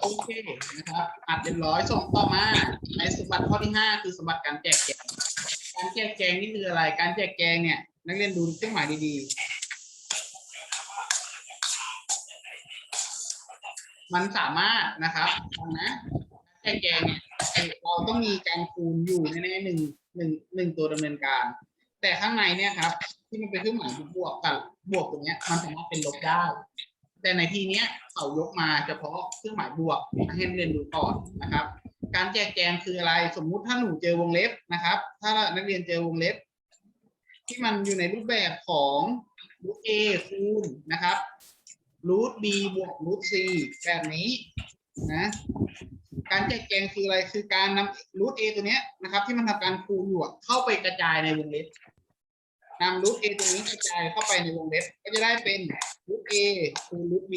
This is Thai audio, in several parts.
โอเคนะครับอัดเรียบร้อยส่งต่อมาในสมบัติข้อที่ห้าคือสมบัติการแจกแจงการแจกแจงนี่คืออะไร การแจกแจงเนี่ย นักเรียนดูเครื่องหมายดีๆ มันสามารถนะครับฟังนะแจกแจงเนี่ยเราต้องมีการคูณอยู่แน่ๆหนึ่งหนึ่งหนึ่งตัวดำเนินการ แต่ข้างในเนี่ยครับ ที่มันเป็นเครื่องหมายบวกกับบวกตรงเนี้ยมันสามารถเป็นลบได้ แต่ในทีเนี้ยเขายกมาเฉพาะเครื่องหมายบวกให้นักเรียนดูก่อนนะครับ การแจกแจงคืออะไรสมมุติถ้าหนูเจอวงเล็บนะครับ ถ้านักเรียนเจอวงเล็บ ที่มันอยู่ในรูปแบบของรูท a คูณนะครับรูท b บวกรูท c แบบนี้นะการแจกแจงคืออะไรคือการนำรูท a ตัวเนี้ยนะครับ ที่มันทำการคูณอยู่เข้าไปกระจายในวงเล็บ นำรูท a ตัวนี้กระจายเข้าไปในวงเล็บ ก็จะได้เป็นรูท a คูณรูท b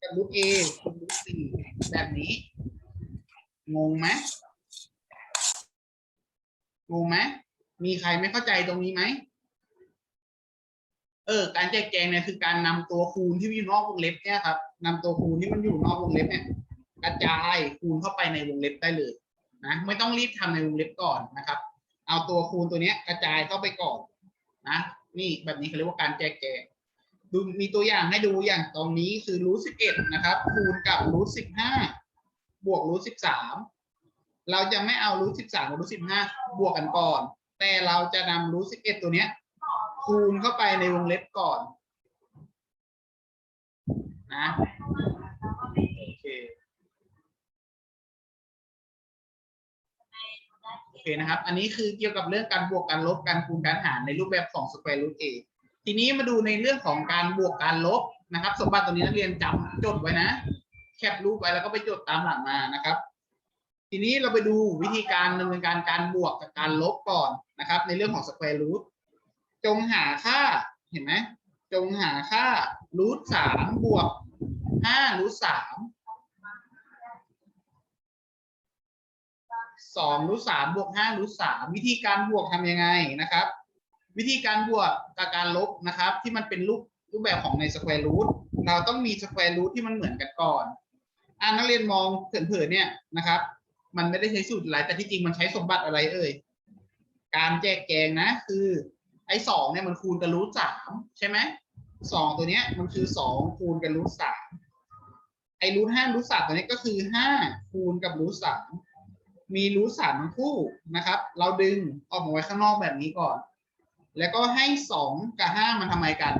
กับรูท a คูณรูท c แบบนี้ งงไหมงงไหมมีใครไม่เข้าใจตรงนี้ไหมเออ การแจกแจงเนี่ยคือการนำตัวคูณที่อยู่นอกวงเล็บเนี่ยครับนำตัวคูณที่มันอยู่นอกวงเล็บเนี่ยกระจายคูณเข้าไปในวงเล็บได้เลยนะไม่ต้องรีบทำในวงเล็บก่อนนะครับ เอาตัวคูณตัวเนี้ยกระจายเข้าไปก่อน นะนี่แบบนี้เขาเรียกว่าการแจกแจงดูมีตัวอย่างให้ดูอย่างตรงนี้คือรูทสิบเอ็ดนะครับคูณกับรูทสิบห้าบวกรูทสิบสามเราจะไม่เอารูทสิบสามกับรูทสิบห้าบวกกันก่อน แต่เราจะนำรูทสิบเอ็ดตัวเนี้ย คูณเข้าไปในวงเล็บก่อนนะโอเคโอ เคนะครับ อันนี้คือเกี่ยวกับเรื่องการบวกการลบการคูณการหารในรูปแบบของ square root a ทีนี้มาดูในเรื่องของการบวกการลบนะครับ สมบัติตัวนี้นักเรียนจำจดไว้นะ แคปรูปไว้แล้วก็ไปจดตามหลังมานะครับ ทีนี้เราไปดูวิธีการดำเนินการการบวกกับการลบก่อนนะครับ ในเรื่องของ square root จงหาค่าเห็นไหมจงหาค่ารูทสามบวกห้ารูทสาม สองรูทสามบวกห้ารูทสามวิธีการบวกทำยังไงนะครับ วิธีการบวกกับการลบนะครับ ที่มันเป็นรูปรูปแบบของในสแควร์รูทเราต้องมีสแควร์รูทที่มันเหมือนกันก่อนอ่านักเรียนมองเผินๆเนี่ยนะครับ มันไม่ได้ใช้สูตรอะไรแต่ที่จริงมันใช้สมบัติอะไรเอ่ยการแจกแจงนะ คือไอ้สองเนี่ยมันคูณกับรูทสามใช่ไหมสองตัวเนี้ยมันคือสองคูณกับรูทสามไอ้รูทห้ารูทสามตัวนี้ก็คือห้าคูณกับรูทสาม มีรูทสามทั้งคู่นะครับ เราดึงออกมาไว้ข้างนอกแบบนี้ก่อน แล้วก็ให้สองกับห้ามันทำไมกัน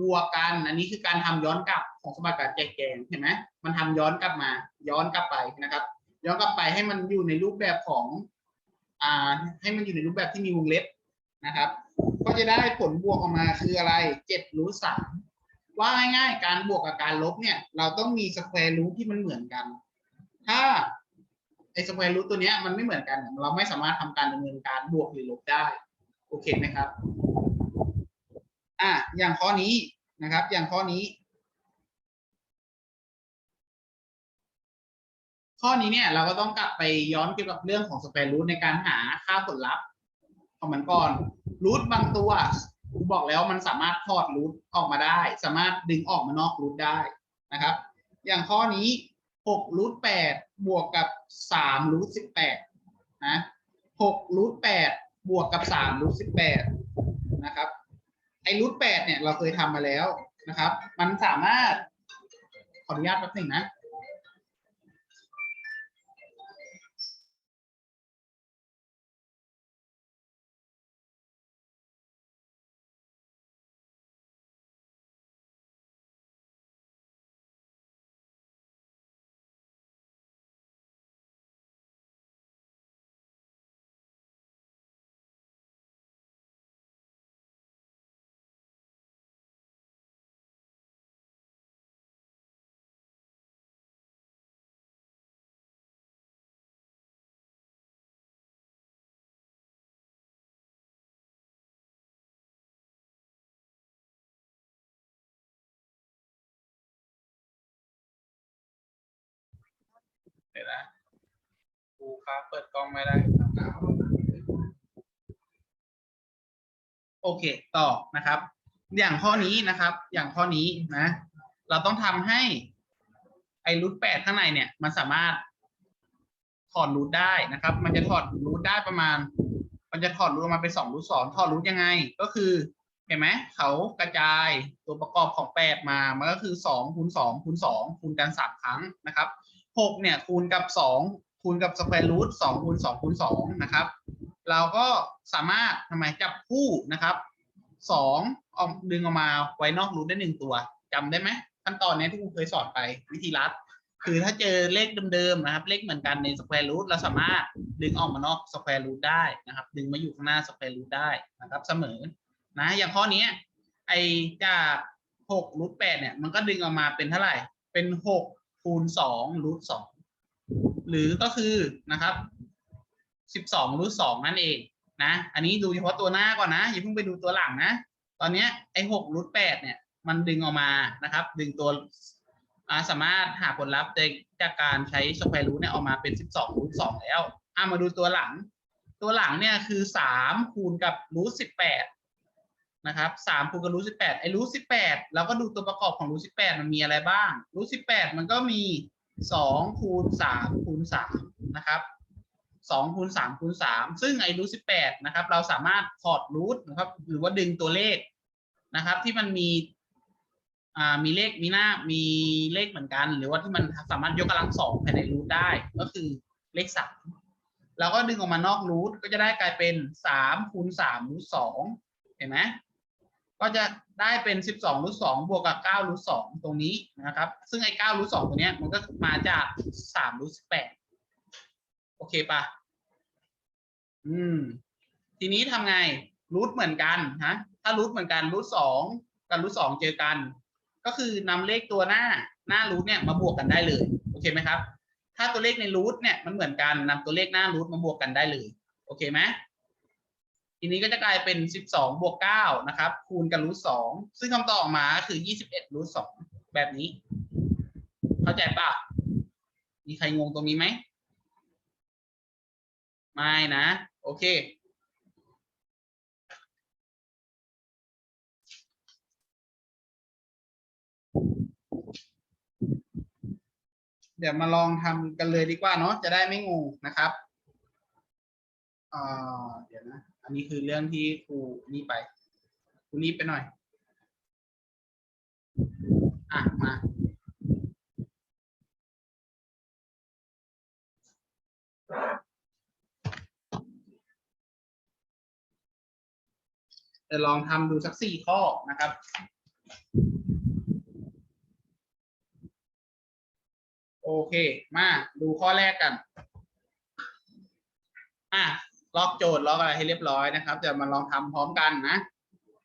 บวกกัน อันนี้คือการทำย้อนกลับของสมบัติการแจกแจงเห็นไหมมันทำย้อนกลับมา ย้อนกลับไปนะครับ ย้อนกลับไปให้มันอยู่ในรูปแบบของอ่าให้มันอยู่ในรูปแบบที่มีวงเล็บนะครับ ก็จะได้ผลบวกออกมาคืออะไรเจ็ดรูทสามว่าง่ายๆการบวกกับการลบเนี่ย เราต้องมีสแควร์รูทที่มันเหมือนกัน ถ้าไอ้สแควร์รูทตัวเนี้ยมันไม่เหมือนกัน เราไม่สามารถทำการดำเนินการบวกหรือลบได้ โอเคไหมครับ อะอย่างข้อนี้นะครับ อย่างข้อนี้ ข้อนี้เนี่ยเราก็ต้องกลับไปย้อนเกี่ยวกับเรื่องของสแควร์รูทในการหาค่าผลลัพธ์ของมันก่อนรูทบางตัวครูบอกแล้วมันสามารถถอดรูทออกมาได้ สามารถดึงออกมานอกรูทได้นะครับ อย่างข้อนี้ หกรูทแปดบวกกับสามรูทสิบแปดนะหกรูทแปดบวกกับสามรูทสิบแปดนะครับไอ้รูทแปดเนี่ยเราเคยทำมาแล้วนะครับ มันสามารถขออนุญาตแป๊บหนึ่งนะ เดี๋ยวนะครูครับเปิดกล้องไม่ได้โอเคต่อนะครับ อย่างข้อนี้นะครับ อย่างข้อนี้นะ เราต้องทำให้ไอ้รูทแปดข้างในเนี่ย มันสามารถถอดรูทได้นะครับ มันจะถอดรูทได้ประมาณ มันจะถอดรูทออกมาเป็นสองรูทสองถอดรูทยังไง ก็คือเห็นไหมเขากระจายตัวประกอบของแปดมา มันก็คือสองคูณสองคูณสองคูณกันสามครั้งนะครับ หกเนี่ยคูณกับสองคูณกับสแควร์รูทสองคูณสองคูณสองนะครับ เราก็สามารถทำไมจับคู่นะครับสองออกดึงออกมาไว้นอกรูทได้หนึ่งตัวจำได้ไหมขั้นตอนนี้ที่ครูเคยสอนไปวิธีรัดคือถ้าเจอเลขเดิมๆนะครับ เลขเหมือนกันในสแควร์รูทเราสามารถดึงออกมานอกสแควร์รูทได้นะครับ ดึงมาอยู่ข้างหน้าสแควร์รูทได้นะครับ เสมอนะอย่างข้อนี้ไอจากหกรูทแปดเนี่ยมันก็ดึงออกมาเป็นเท่าไหร่เป็นหก คูณสองรูทสองหรือก็คือนะครับสิบสองรูทสองนั่นเองนะ อันนี้ดูเฉพาะตัวหน้าก่อนนะ อย่าเพิ่งไปดูตัวหลังนะ ตอนนี้ไอ้หกรูทแปดเนี่ย มันดึงออกมานะครับ ดึงตัวาสามารถหาผลลัพธ์จากการใช้สแควร์รูทเนี่ยออกมาเป็นสิบสองรูทสองแล้วอ่ามาดูตัวหลัง ตัวหลังเนี่ยคือสามคูณกับรูทสิบแปด นะครับสามคูณกับรูทสิบแปดไอ้รูทสิบแปดเราก็ดูตัวประกอบของรูทสิบแปดมันมีอะไรบ้างรูทสิบแปดมันก็มีสองคูณสามคูณสามนะครับสองคูณสามคูณสามซึ่งไอ้รูทสิบแปดนะครับ เราสามารถถอดรูทนะครับ หรือว่าดึงตัวเลขนะครับ ที่มันมีอ่ามีเลขมีหน้ามีเลขเหมือนกัน หรือว่าที่มันสามารถยกกำลังสองภายในรูทได้ก็คือเลขสามเราก็ดึงออกมานอกรูทก็จะได้กลายเป็นสามคูณสามรูทสองเห็นไหม ก็จะได้เป็นสิบสองรูทสองบวกกับเก้ารูทสองตรงนี้นะครับ ซึ่งไอ้เก้ารูทสองตัวเนี้ยมันก็มาจากสามรูทสิบแปดโอเคปะอืม ทีนี้ทำไงรูทเหมือนกันฮะถ้ารูทเหมือนกันรูทสองกับรูทสองเจอกัน ก็คือนำเลขตัวหน้าหน้ารูทเนี่ยมาบวกกันได้เลยโอเคไหมครับ ถ้าตัวเลขในรูทเนี่ยมันเหมือนกันนำตัวเลขหน้ารูทมาบวกกันได้เลย โอเคไหม ทีนี้ก็จะกลายเป็น 12บวก9นะครับ คูณกับรูทสองซึ่งคำตอบออกมาคือ 21รูทสองแบบนี้ เข้าใจปะมีใครงงตรงนี้ไหม ไม่นะ โอเค เดี๋ยวมาลองทำกันเลยดีกว่าเนาะจะได้ไม่งงนะครับอ่าเดี๋ยวนะ อันนี้คือเรื่องที่ครูนี่ไปครูนี่ไปหน่อย อะ มาเดี๋ยวลองทำดูสักสี่ข้อนะครับโอเค มาดูข้อแรกกัน อะ ล็อกโจทย์ล็อกอะไรให้เรียบร้อยนะครับจะมาลองทำพร้อมกันนะ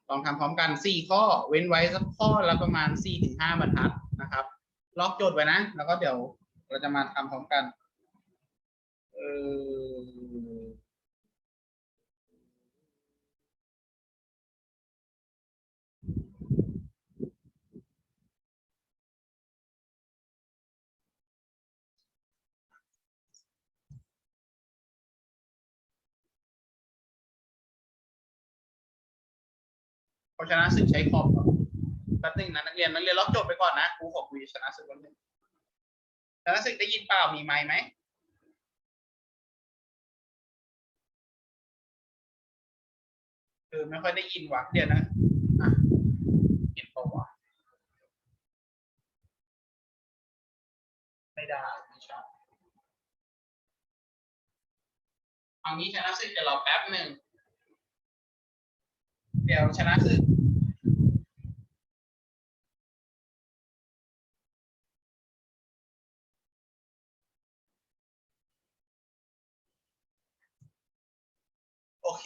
ลองทำพร้อมกันสี่ข้อ เว้นไว้สักข้อละประมาณสี่ถึงห้าบรรทัดนะครับ ล็อกโจทย์ไว้นะ แล้วก็เดี๋ยวเราจะมาทำพร้อมกันเออ ราะชนะศึกใช้คอมก่อนแป๊บนึงนะนักเรียนนักเรียนล็อกจทย์ไปก่อนนะครูขอคุยชนะศึกแป๊บนึงชนะศึกได้ยินเปล่ามีไมค์ไหมเออไม่ค่อยได้ยินว่ะเดี๋ยวนะอะเห็นเปล่าวะไม่ได้ไม่ใช่เอางี้ชนะศึกจะรอแป๊บหนึ่ง ดี๋ยวชนะศึกโอเค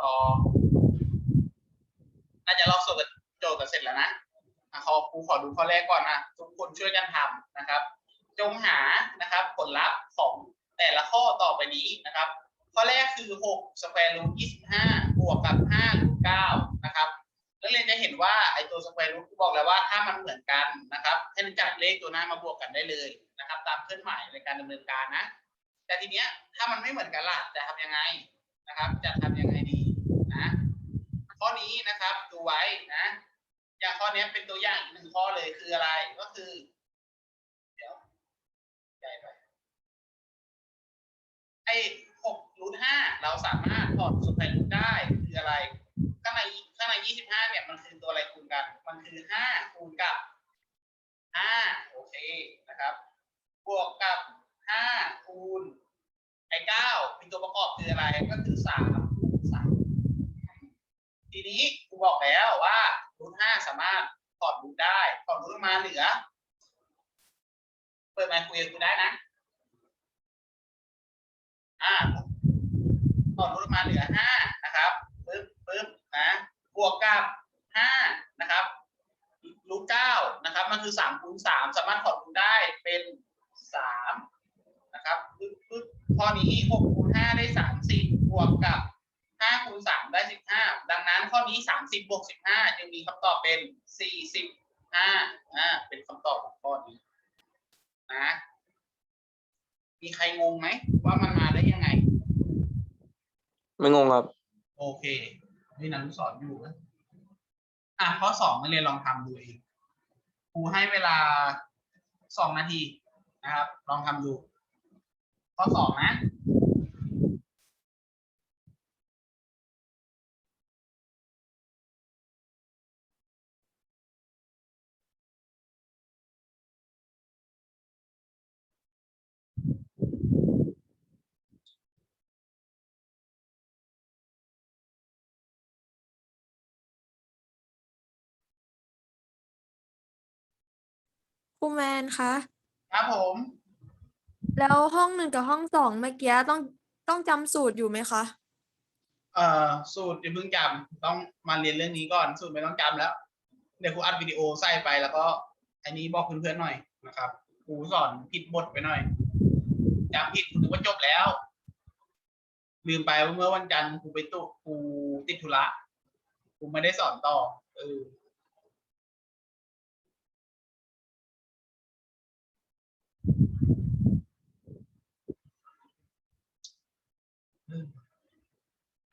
ต่อ น่าจะลอกโจทย์โจทย์กันเสร็จแล้วนะอะขอครูขอดูข้อแรกก่อนนะทุกคนช่วยกันทำนะครับ จงหานะครับ ผลลัพธ์ของแต่ละข้อต่อไปนี้นะครับ ข้อแรกคือ6สแควร์รูท25 บวกกับ5รูท9นะครับนักเรียนจะเห็นว่าไอตัวสแควร์รูทบอกแล้วว่าถ้ามันเหมือนกันนะครับให้จับเลขตัวหน้ามาบวกกันได้เลยนะครับ ตามเคลื่อนไหวในการดำเนินการนะ แต่ทีเนี้ยถ้ามันไม่เหมือนกันล่ะจะทำยังไงนะครับ จะทำยังไงดีนะข้อนี้นะครับดูไว้นะ อย่างข้อนี้เป็นตัวอย่างอีกหนึ่งข้อเลยคืออะไรก็คือ เดี๋ยวใหญ่ไปไอ รูทห้าเราสามารถถอดสุดไปรูทได้คืออะไร ข้างในข้างในยี่สิบห้าเนี่ยมันคือตัวอะไรคูณกัน มันคือห้าคูณกับห้าโอเคนะครับ บวกกับห้าคูณไอ้เก้ามีตัวประกอบคืออะไรก็คือสามคูณสามทีนี้กูบอกแล้วว่ารูทห้าสามารถถอดรูทได้ถอดรูทออกมาเหลือ เปิดไมค์คุยกูได้นะอ่า ถอดรูทออกมาเหลือห้านะครับปึ๊บปึ๊บนะบวกกับห้านะครับรูทเก้านะครับมันคือสามคูณสามสามารถถอดรูทได้เป็นสามนะครับปึ๊บปึ๊บข้อนี้หกคูณห้าได้สามสิบบวกกับห้าคูณสามได้สิบห้าดังนั้นข้อนี้สามสิบบวกสิบห้าจึงมีคำตอบเป็นสี่สิบห้าอ่าเป็นคำตอบของข้อนี้นะมีใครงงไหมว่ามันมาได้ยังไง ไม่งงครับ โอเคนี่นันสอนอยู่นะอะข้อสองนักเรียนลองทำดูเองครูให้เวลาสองนาทีนะครับ ลองทำดู ข้อสองนะ รูแมนคะ ครับผม แล้วห้องหนึ่งกับห้องสองเมื่อกี้ต้องต้องจำสูตรอยู่ไหมคะ เอ่อสูตรอย่าเพิ่งจำต้องมาเรียนเรื่องนี้ก่อนสูตรไม่ต้องจำแล้ว เดี๋ยวครูอัดวิดีโอใส่ไปแล้วก็อันนี้บอกเพื่อนๆหน่อยนะครับครูสอนผิดบทไปหน่อยจำผิดครูนึกว่าจบแล้ว ลืมไปว่าเมื่อวันจันทร์ครูไปตุครูติดธุระครูไม่ได้สอนต่อเออ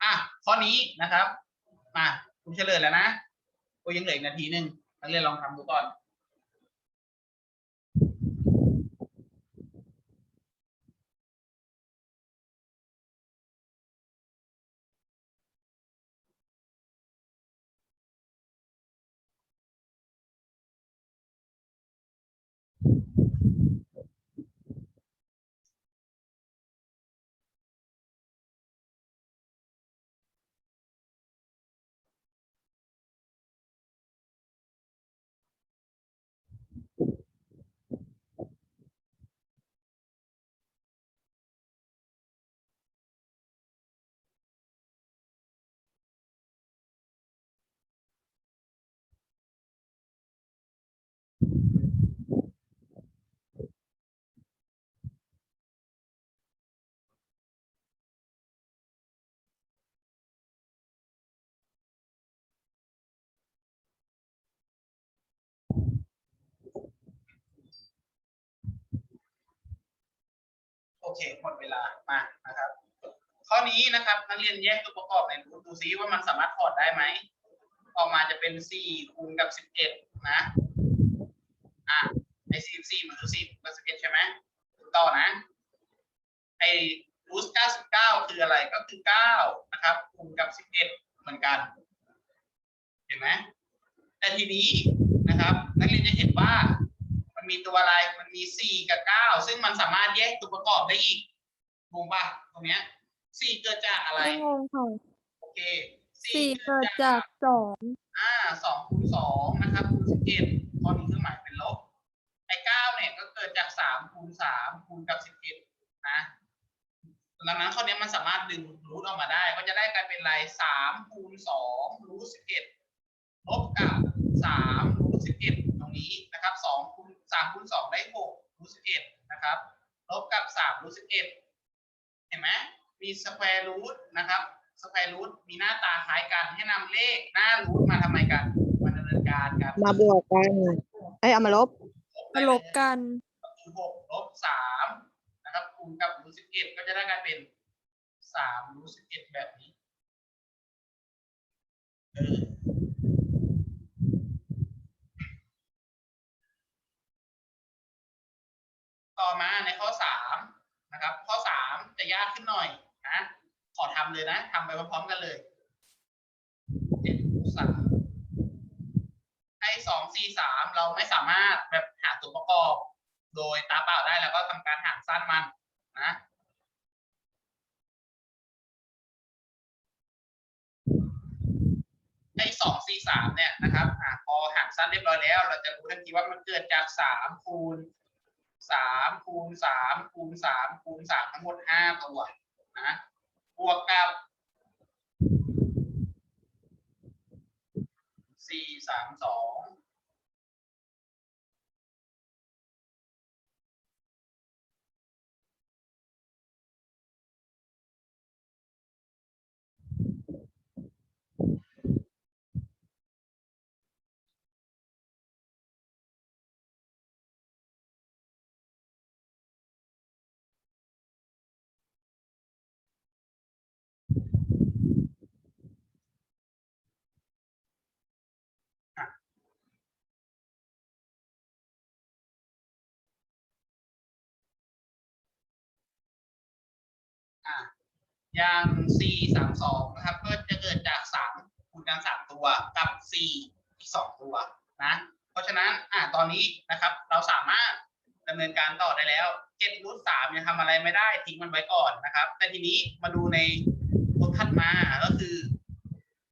อะข้อนี้นะครับมาคุณเฉลยแล้วนะกูยังเหลืออีกนาทีหนึ่งนักเรียนลองทำดูก่อน เคหมดเวลามานะครับ ข้อนี้นะครับนักเรียนแยกตัวประกอบในรูทดูซิว่ามันสามารถถอดได้ไหม ออกมาจะเป็นสี่คูณกับสิบเอ็ดนะอะไอสี่สี่มันคือสี่กับสิบเอ็ดใช่ไหมต่อนะไอรูทเก้าสิบเก้าคืออะไรก็คือเก้านะครับคูณกับสิบเอ็ดเหมือนกัน เห็นไหมแต่ทีนี้นะครับ นักเรียนจะเห็นว่า มันมีตัวอะไร มันมีสี่กับเก้าซึ่งมันสามารถแยกตัวประกอบได้อีกงงป่ะตรงเนี้ยสี่เกิดจากอะไรไม่งงค่ะโอเคสี่เกิดจากสองอ่าสองคูณสองนะครับคูณสิบเอ็ดข้อนี้เครื่องหมายเป็นลบไอ้เก้าเนี่ยก็เกิดจากสามคูณสามคูณกับสิบเอ็ดนะดังนั้นข้อนี้มันสามารถดึงรูทออกมาได้ ก็จะได้กลายเป็นอะไรสามคูณสองรูทสิบเอ็ดลบกับสามรูทสิบเอ็ดตรงนี้นะครับสองคูณ สามคูณสองได้หกรูทสิบเอ็ดนะครับลบกับสามรูทสิบเอ็ดเห็นไหมมีสแควร์รูทนะครับสแควร์รูทมีหน้าตาคล้ายกันให้นำเลขหน้ารูทมาทำไมกันมาดำเนินการกันมาบวกกันไอ้ยเอามาลบมาลบกันคือหกลบสามนะครับคูณกับรูทสิบเอ็ดก็จะได้กลายเป็นสามรูทสิบเอ็ดแบบนี้เออ ต่อมาในข้อสามนะครับ ข้อสามจะยากขึ้นหน่อยนะขอทำเลยนะทำไปพร้อมๆกันเลยเจ็ดคูณสามให้สองสี่สามเราไม่สามารถแบบหาตัวประกอบ โดยตาเปล่าได้แล้วก็ทำการหารสั้นมันนะไอ้สองสี่สามเนี่ยนะครับอพอหารสั้นเรียบร้อยแล้ว เราจะรู้ทันทีว่ามันเกิดจากสามคูณ สามคูณสามคูณสามคูณสามทั้งหมดห้าตัวนะบวกกับสี่สามสอง อะอย่างสี่สามสองนะครับก็จะเกิดจากสามคูณกันสามตัวกับสี่อีกสองตัวนะเพราะฉะนั้นอะตอนนี้นะครับ เราสามารถดำเนินการต่อได้แล้วเจ็ดรูทสามยังทำอะไรไม่ได้ทิ้งมันไว้ก่อนนะครับ แต่ทีนี้มาดูในบทถัดมาก็คือ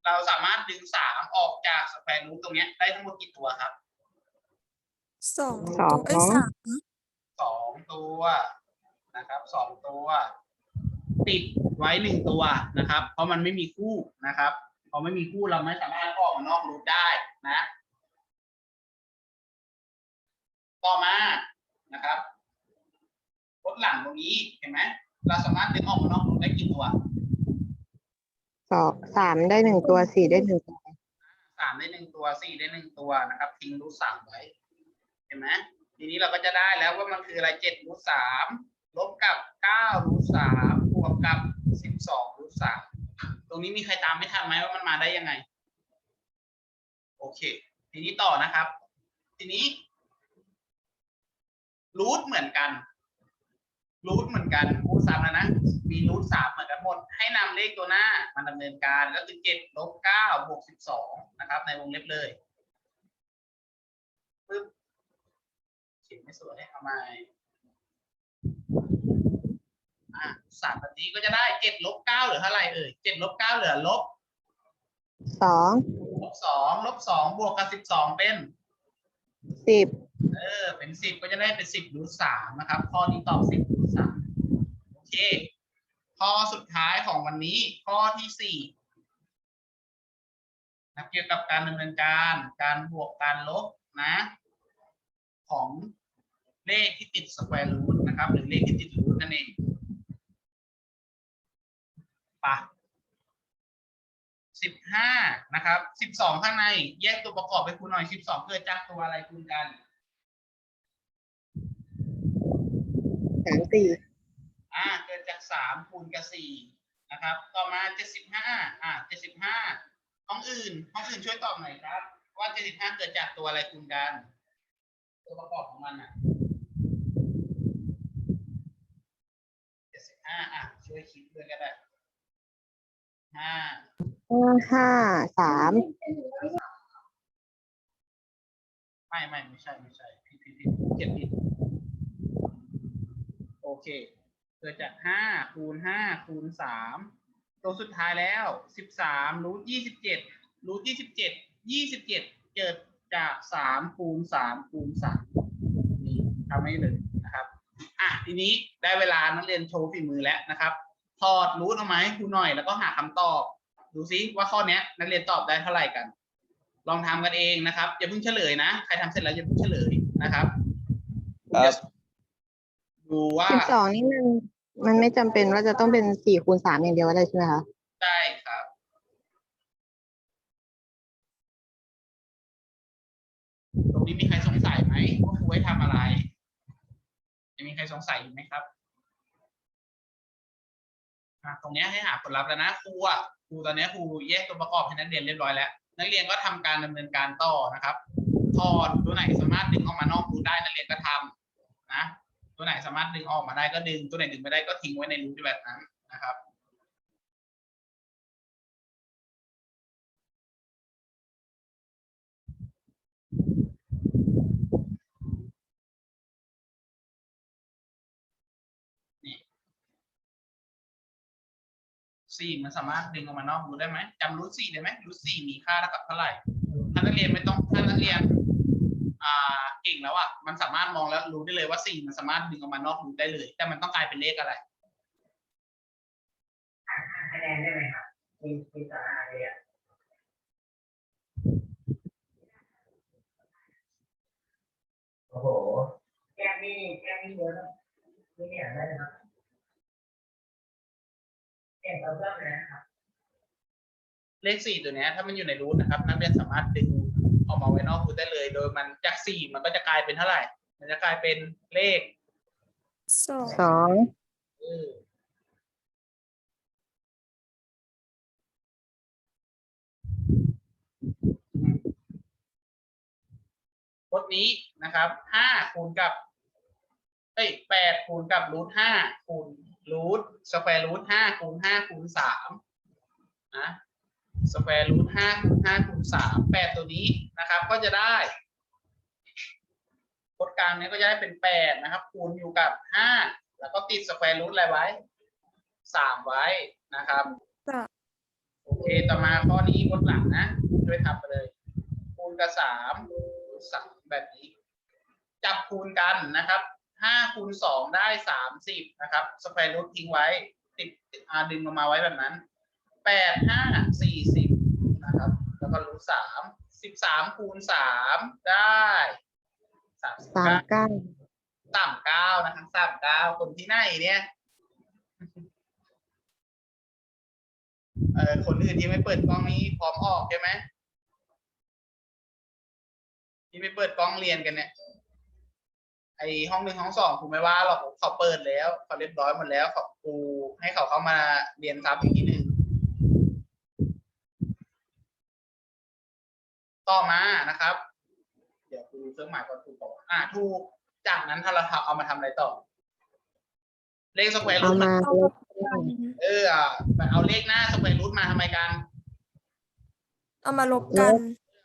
เราสามารถดึงสามออกจากสแควร์รูทตรงเนี้ยได้ทั้งหมดกี่ตัวครับสองสองตัวเอ้ยสามสองตัวนะครับสองตัว ติดไว้หนึ่งตัวนะครับ เพราะมันไม่มีคู่นะครับพอไม่มีคู่เราไม่สามารถออกมานอกรูทได้นะ ต่อมานะครับรถหลังตรงนี้เห็นไหมเราสามารถดึงออกมานอกรูทได้กี่ตัวสองสามได้หนึ่งตัวสี่ได้หนึ่งตัวสามได้หนึ่งตัวสี่ได้หนึ่งตัวนะครับ ทิ้งรูทสามไว้ เห็นไหมทีนี้เราก็จะได้แล้วว่ามันคืออะไรเจ็ดรูทสามลบกับเก้ารูทสามบ วกกับสิบสองรูทสามตรงนี้มีใครตามไม่ทันไหมว่ามันมาได้ยังไง โอเค ทีนี้ต่อนะครับ ทีนี้รูทเหมือนกันรูทเหมือนกันพูดซ้ำแล้วนะมีรูทสามเหมือนกันหมด ให้นำเลขตัวหน้ามาดำเนินการก็คือเจ็ดลบเก้าบวกสิบสองนะครับ ในวงเล็บเลยปึ๊บเขียนไม่สวยเอาใหม่อะ สามแบบนี้ก็จะได้เจ็ดลบเก้าเหลือเท่าไหร่เอ่ยเจ็ดลบเก้าเหลือลบสองลบสองลบสองบวกกับสิบสองเป็นสิบเออเป็นสิบก็จะได้เป็นสิบรูทสามนะครับ ข้อนี้ตอบสิบรูทสามโอเค ข้อสุดท้ายของวันนี้ ข้อที่สี่นะเกี่ยวกับการดำเนินการการบวกการลบนะ ของเลขที่ติดสแควร์รูทนะครับ หรือเลขที่ติดรูทนั่นเอง ปะสิบห้านะครับสิบสองข้างใน แยกตัวประกอบไปคูณหน่อยสิบสองเกิดจากตัวอะไรคูณกันสามสี่อ่าเกิดจากสามคูณกับสี่นะครับ ต่อมาเจ็ดสิบห้าอ่าเจ็ดสิบห้าห้องอื่นห้องอื่นช่วยตอบหน่อยครับ ว่าเจ็ดสิบห้าเกิดจากตัวอะไรคูณกัน ตัวประกอบของมันอะเจ็ดสิบห้าอะช่วยคิดด้วยก็ได้ ห้าห้าสามไม่ไม่ไม่ใช่ไม่ใช่ผิดผิดผิดเจ็ดผิดโอเค เกิดจากห้าคูณห้าคูณสามตัวสุดท้ายแล้วสิบสามรูทยี่สิบเจ็ดรูทยี่สิบเจ็ดยี่สิบเจ็ดเกิดจากสามคูณสามคูณสามนี่ทำให้เลยนะครับ อะทีนี้ได้เวลานักเรียนโชว์ฝีมือแล้วนะครับ ถอดรูทออกมาให้ครูหน่อย แล้วก็หาคำตอบ ดูซิว่าข้อเนี้ยนักเรียนตอบได้เท่าไหร่กัน ลองทำกันเองนะครับอย่าเพิ่งเฉลยนะใครทำเสร็จแล้วอย่าเพิ่งเฉลยนะครับครับดูว่าสิบสองนี่มันมันไม่จำเป็นว่าจะต้องเป็นสี่คูณสามอย่างเดียวก็ได้ใช่ไหมคะได้ครับตรงนี้มีใครสงสัยไหมว่าครูให้ทำอะไรยังมีใครสงสัยอยู่ไหมครับอะ ตรงนี้ให้หาผลลัพธ์แล้วนะครูอะครูตอนนี้ครูแยกตัวประกอบให้นักเรียนเรียบร้อยแล้ว นักเรียนก็ทำการดำเนินการต่อนะครับถอดตัวไหนสามารถดึงออกมานอกรูได้นักเรียนก็ทำนะตัวไหนสามารถดึงออกมาได้ก็ดึงตัวไหนดึงไม่ได้ก็ทิ้งไว้ในรูแบบนั้นนะครับ สี่มันสามารถดึงออกมานอกรูได้ไหมจำรูทสี่ได้ไหมรูทสี่มีค่าเท่ากับเท่าไหร่ถ้านักเรียนไม่ต้องถ้านักเรียนอ่าเก่งแล้วอะมันสามารถมองแล้วรู้ได้เลยว่าสี่มันสามารถดึงออกมานอกรูได้เลย แต่มันต้องกลายเป็นเลขอะไรคะแนนได้ไหมครับมีมีสาระอะไรอะโอ้โหแก้มนี่แก้มนี่เยอะนะนี่เนี่ยได้นะครับ เก่งเราเพิ่มเลยนะครับเลขสี่ตัวเนี้ยถ้ามันอยู่ในรูทนะครับ นักเรียนสามารถดึงออกมาไว้นอกรูทได้เลย โดยมันจากสี่มันก็จะกลายเป็นเท่าไหร่ มันจะกลายเป็นเลขสองสองเออพจน์นี้นะครับห้าคูณกับเอ้ยแปดคูณกับรูทห้าคูณ รูทสแควร์รูทห้าคูณห้าคูณสามนะสแควร์รูทห้าคูณห้าคูณสามแปดตัวนี้นะครับ ก็จะได้พจน์กลางเนี้ยก็จะได้เป็นแปดนะครับ คูณอยู่กับห้าแล้วก็ติดสแควร์รูทอะไรไว้สามไว้นะครับจ้ะโอเคต่อมาข้อนี้บนหลังนะช่วยทำไปเลย คูณกับสามสามแบบนี้ จับคูณกันนะครับ ห้าคูณสองได้สามสิบนะครับสแควร์รูททิ้งไว้ ติดอาดึงออกมาไว้แบบนั้นแปดห้าสี่สิบนะครับ แล้วก็รูทสามสิบสามคูณสามได้สามสิบสามเก้าเก้าสามเก้านะครับสามเก้าคนที่ไหนเนี่ยเออคนอื่นที่ไม่เปิดกล้องนี้พร้อมออกใช่ไหมที่ไม่เปิดกล้องเรียนกันเนี่ย ไอห้องหนึ่งห้องสองครูไม่ว่าหรอกเขาเปิดแล้วเขาเรียบร้อยหมดแล้วเขาครูให้เขาเข้ามาเรียนซ้ำอีกทีหนึ่งต่อมานะครับ เดี๋ยวครูดูเครื่องหมายก่อนครูบอกว่าอ่าถูกจากนั้นถ้าเราเอามาทำอะไรต่อ เลขสแควร์รูเอาทมาลบเอออะไปเอาเลขหน้าสแควร์รูทมาทำไมกัน เอามาลบกัน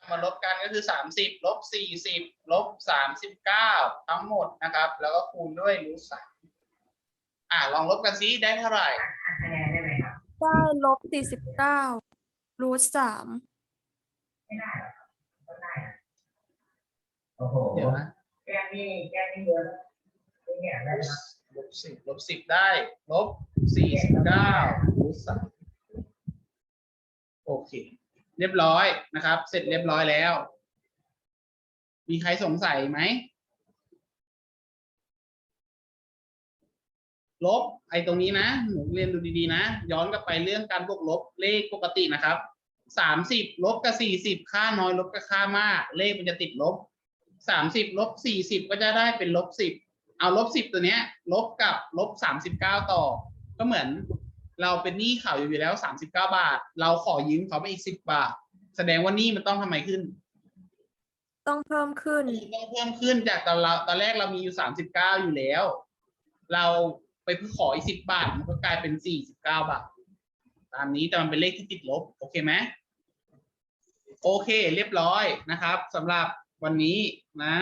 มาลบกันก็คือสามสิบลบสี่สิบลบสามสิบเก้าทั้งหมดนะครับ แล้วก็คูณด้วยรูทสามอ่าลองลบกันซิได้เท่าไหร่คะแนนได้ไหมครับได้ลบสี่สิบเก้ารูทสามไม่ได้หรอกครับก็ได้นะโอ้โหเดี๋ยวนะแก้มนี่แก้มนี่เยอะนะนี่เนี่ยได้นะครับลบสิบลบสิบได้ลบสี่สิบเก้ารูทสามโอเค เรียบร้อยนะครับ เสร็จเรียบร้อยแล้ว มีใครสงสัยไหม ลบไอ้ตรงนี้นะ หนูเรียนดูดีๆนะ ย้อนกลับไปเรื่องการบวกลบเลขปกตินะครับสามสิบลบกับสี่สิบค่าน้อยลบกับค่ามาก เลขมันจะติดลบสามสิบลบสี่สิบก็จะได้เป็นลบสิบเอาลบสิบตัวเนี้ย ลบกับลบสามสิบเก้าต่อ ก็เหมือน เราเป็นหนี้เขาอยู่แล้วสามสิบเก้าบาท เราขอยืมเขาไปอีกสิบบาท แสดงว่าหนี้มันต้องทำไมขึ้น ต้องเพิ่มขึ้น ต้องเพิ่มขึ้นจากตอนเราตอนแรกเรามีอยู่สามสิบเก้าอยู่แล้ว เราไปเพื่อขออีกสิบบาท มันก็กลายเป็นสี่สิบเก้าบาท ตามนี้แต่มันเป็นเลขที่ติดลบ โอเคไหมโอเค เรียบร้อยนะครับสำหรับวันนี้นะ